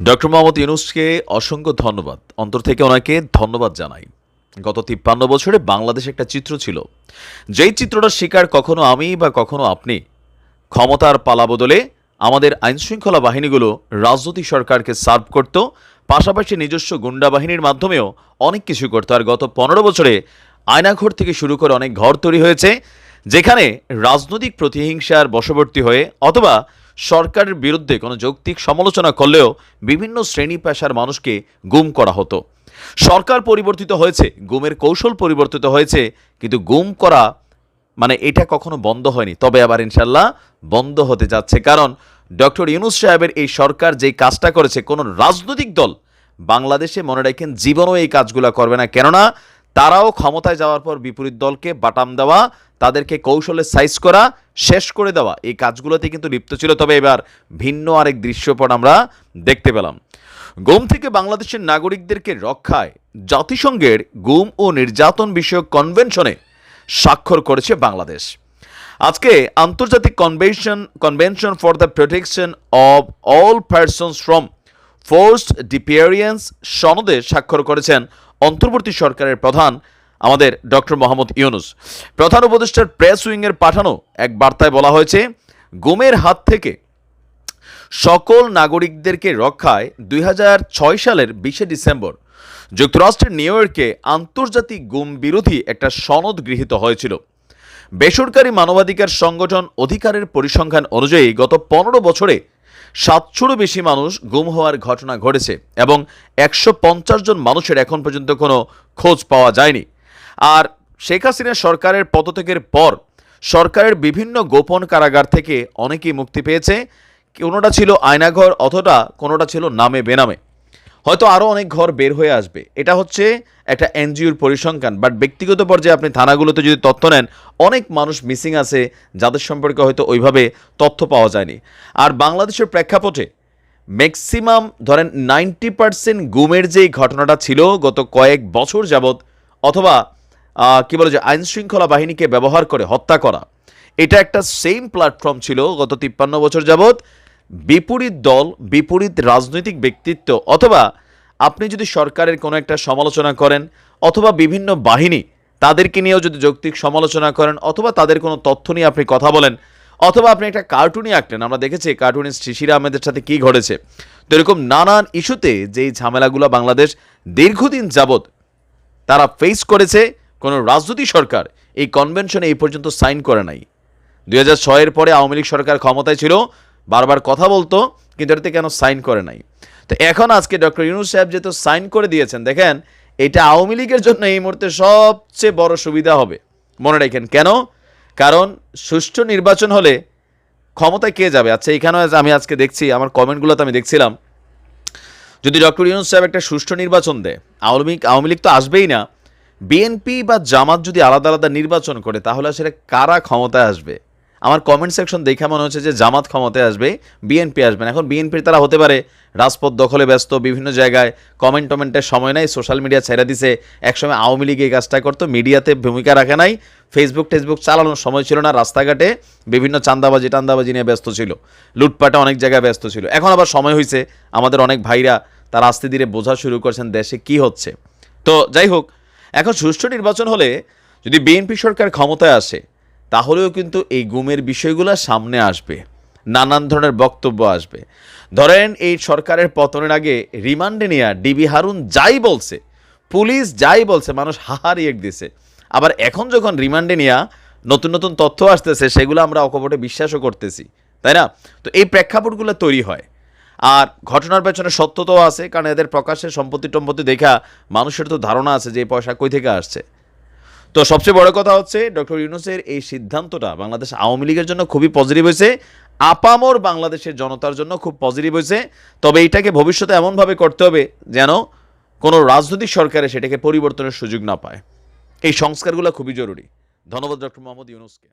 Doctor Mohammad ইউনুসকে অসংখ্য ধন্যবাদ। অন্তর থেকে ওনাকে ধন্যবাদ জানাই। গত তিপ্পান্ন বছরে বাংলাদেশ একটা চিত্র ছিল। যেই চিত্রটা শিকার কখনো আমি বা কখনো আপনি, ক্ষমতার পালা বদলে আমাদের আইনশৃঙ্খলা বাহিনীগুলো রাজনৈতিক সরকারকে সার্ভ করত, পাশাপাশি নিজস্ব গুন্ডা বাহিনীর মাধ্যমেও অনেক কিছু করতো। আর গত পনেরো বছরে আয়নাঘর থেকে শুরু করে অনেক ঘর তৈরি হয়েছে। যেখানে রাজনৈতিক প্রতিহিংসার বশবর্তী হয়ে অথবা সরকারের বিরুদ্ধে কোনো যৌক্তিক সমালোচনা করলেও বিভিন্ন শ্রেণি পেশার মানুষকে গুম করা হতো। সরকার পরিবর্তিত হয়েছে, গুমের কৌশল পরিবর্তিত হয়েছে, কিন্তু গুম করা মানে এটা কখনো বন্ধ হয়নি। তবে আবার ইনশাল্লাহ বন্ধ হতে যাচ্ছে। কারণ ডক্টর ইউনুস সাহেবের এই সরকার যেই কাজটা করেছে, কোনো রাজনৈতিক দল বাংলাদেশে মনে রাখেন জীবনও এই কাজগুলো করবে না। কেননা তারাও ক্ষমতায় যাওয়ার পর বিপরীত দলকে বাটাম দেওয়া, তাদেরকে কৌশলে সাইজ করা, শেষ করে দেওয়া, এই কাজগুলোতে কিন্তু লিপ্ত ছিল। তবে এবার ভিন্ন আরেক দৃশ্যপট আমরা দেখতে পেলাম। গুম থেকে বাংলাদেশের নাগরিকদেরকে রক্ষায় জাতিসংঘের গুম ও নির্যাতন বিষয়ক কনভেনশনে স্বাক্ষর করেছে বাংলাদেশ। আজকে আন্তর্জাতিক convention convention for the protection of all persons from forced disappearance সনদে স্বাক্ষর করেছেন অন্তর্বর্তী সরকারের প্রধান আমাদের ডক্টর মোহাম্মদ ইউনুস। প্রধান উপদেষ্টার প্রেস উইংয়ের পাঠানো এক বার্তায় বলা হয়েছে, গুমের হাত থেকে সকল নাগরিকদেরকে রক্ষায় দুই হাজার ছয় সালের বিশে ডিসেম্বর যুক্তরাষ্ট্রের নিউ ইয়র্কে আন্তর্জাতিক গুম বিরোধী একটা সনদ গৃহীত হয়েছিল। বেসরকারি মানবাধিকার সংগঠন অধিকারের পরিসংখ্যান অনুযায়ী গত পনেরো বছরে সাতশোরও বেশি মানুষ গুম হওয়ার ঘটনা ঘটেছে এবং একশো পঞ্চাশ জন মানুষের এখন পর্যন্ত কোনো খোঁজ পাওয়া যায়নি। আর শেখ হাসিনা সরকারের পদত্যাগের পর সরকারের বিভিন্ন গোপন কারাগার থেকে অনেকেই মুক্তি পেয়েছে। কোনোটা ছিল আয়নাঘর, অথটা কোনোটা ছিল নামে বেনামে। হয়তো আরও অনেক ঘর বের হয়ে আসবে। এটা হচ্ছে একটা এনজিওর পরিসংখ্যান বাট ব্যক্তিগত পর্যায়ে আপনি থানাগুলোতে যদি তথ্য নেন, অনেক মানুষ মিসিং আছে যাদের সম্পর্কে হয়তো ওইভাবে তথ্য পাওয়া যায়নি। আর বাংলাদেশের প্রেক্ষাপটে ম্যাক্সিমাম ধরেন নাইনটি পার্সেন্ট গুমের যেই ঘটনাটা ছিল গত কয়েক বছর যাবৎ, অথবা কি বলে যে আইন শৃঙ্খলা বাহিনীকে ব্যবহার করে হত্যা করা, এটা একটা সেম প্ল্যাটফর্ম ছিল গত তিপ্পান্ন বছর যাবৎ। বিপরীত দল, বিপরীত রাজনৈতিক ব্যক্তিত্ব, অথবা আপনি যদি সরকারের কোনো একটা সমালোচনা করেন অথবা বিভিন্ন বাহিনী তাদেরকে নিয়েও যদি যৌক্তিক সমালোচনা করেন অথবা তাদের কোনো তথ্য নিয়ে আপনি কথা বলেন, অথবা আপনি একটা কার্টুনই আঁকলেন আমরা দেখেছি কার্টুনিস্ট শিশিরা আহমেদের সাথে কী ঘটেছে। তো এরকম নানান ইস্যুতে যেই ঝামেলাগুলো বাংলাদেশ দীর্ঘদিন যাবৎ তারা ফেস করেছে, কোনো রাজনৈতিক সরকার এই কনভেনশনে এই পর্যন্ত সাইন করে নাই। দুই হাজার ছয়ের পরে আওয়ামী লীগ সরকার ক্ষমতায় ছিল, বারবার কথা বলতো, কিন্তু এটাতে কেন সাইন করে নাই? তো এখন আজকে ডক্টর ইউনুস সাহেব যেহেতু সাইন করে দিয়েছেন, দেখেন এটা আওয়ামী লীগের জন্য এই মুহূর্তে সবচেয়ে বড় সুবিধা হবে। মনে রাখেন, কেন? কারণ সুষ্ঠু নির্বাচন হলে ক্ষমতায় কে যাবে? আচ্ছা এখানেও আমি আজকে দেখছি, আমার কমেন্টগুলোতে আমি দেখছিলাম, যদি ডক্টর ইউনুস সাহেব একটা সুষ্ঠু নির্বাচন দেয়, আওয়ামী লীগ আওয়ামী লীগ তো আসবেই না। বিএনপি বা জামাত যদি আলাদা আলাদা নির্বাচন করে, তাহলে সেটা কারা ক্ষমতায় আসবে? আমার কমেন্ট সেকশন দেখে মনে হচ্ছে যে জামাত ক্ষমতায় আসবে বিএনপি আসবে না। এখন বিএনপির তারা হতে পারে রাজপথ দখলে ব্যস্ত, বিভিন্ন জায়গায় কমেন্ট টমেন্টের সময় নাই সোশ্যাল মিডিয়া ছেড়ে দিছে। একসময় আওয়ামী লীগ এই কাজটা করতো মিডিয়াতে ভূমিকা রাখে নাই ফেসবুক টেসবুক চালানোর সময় ছিল না, রাস্তাঘাটে বিভিন্ন চান্দাবাজি টান্দাবাজি নিয়ে ব্যস্ত ছিল। লুটপাটে অনেক জায়গায় ব্যস্ত ছিল। এখন আবার সময় হয়েছে আমাদের অনেক ভাইরা তারা আস্তে ধীরে বোঝা শুরু করছেন দেশে কি হচ্ছে। তো যাই হোক, এখন সুষ্ঠু নির্বাচন হলে যদি বিএনপি সরকার ক্ষমতায় আসে তাহলেও কিন্তু এই গুমের বিষয়গুলো সামনে আসবে, নানান ধরনের বক্তব্য আসবে। ধরেন এই সরকারের পতনের আগে রিমান্ডে নেওয়া ডিবি হারুন যাই বলছে, পুলিশ যাই বলছে, মানুষ হাহারিয়ে দিছে। আবার এখন যখন রিমান্ডে নেওয়া নতুন নতুন তথ্য আসতেছে, সেগুলো আমরা অকপটে বিশ্বাসও করতেছি, তাই না? তো এই প্রেক্ষাপটগুলো তৈরি হয়। আর ঘটনার পেছনে সত্যতাও আছে, কারণ এদের প্রকাশ্যে সম্পত্তি টম্পত্তি দেখা মানুষের তো ধারণা আছে যে পয়সা কই থেকে আসছে। তো সবচেয়ে বড় কথা হচ্ছে ডক্টর ইউনুসের এই সিদ্ধান্তটা বাংলাদেশ আওয়ামী লীগের জন্য খুবই পজিটিভ হয়েছে। আপামর বাংলাদেশের জনতার জন্য খুব পজিটিভ হয়েছে। তবে এটাকে ভবিষ্যতে এমনভাবে করতে হবে যেন কোনো রাজনৈতিক সরকারে সেটাকে পরিবর্তনের সুযোগ না পায়। এই সংস্কারগুলো খুবই জরুরি। ধন্যবাদ ডক্টর মোহাম্মদ ইউনুসকে।